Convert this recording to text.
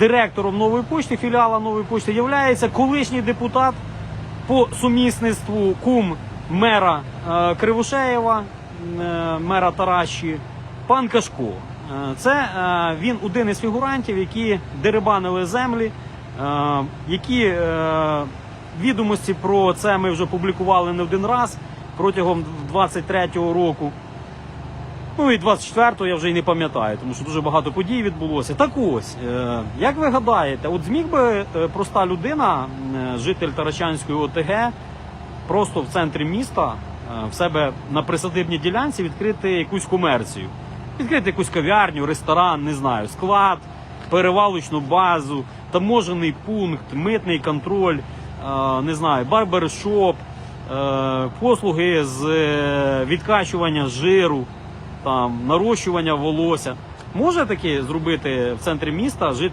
директором нової почти, філіала нової почти, є колишній депутат по сумісництву кум мера е, Кривошеєва, е, мера Таращі, пан Кашко. Е, Це е, він один із фігурантів, які дерибанили землі, е, які е, відомості про це ми вже публікували не один раз протягом 23-го року. Ну і 24-го я вже й не пам'ятаю, тому що дуже багато подій відбулося. Так ось, е, як ви гадаєте, от зміг би е, проста людина, е, житель Тарачанської ОТГ, просто в центрі міста в себе на присадибній ділянці відкрити якусь комерцію, відкрити якусь кав'ярню, ресторан, не знаю, склад, перевалочну базу, таможений пункт, митний контроль, не знаю, барбершоп, послуги з відкачування жиру, там нарощування волосся. Може таке зробити в центрі міста житель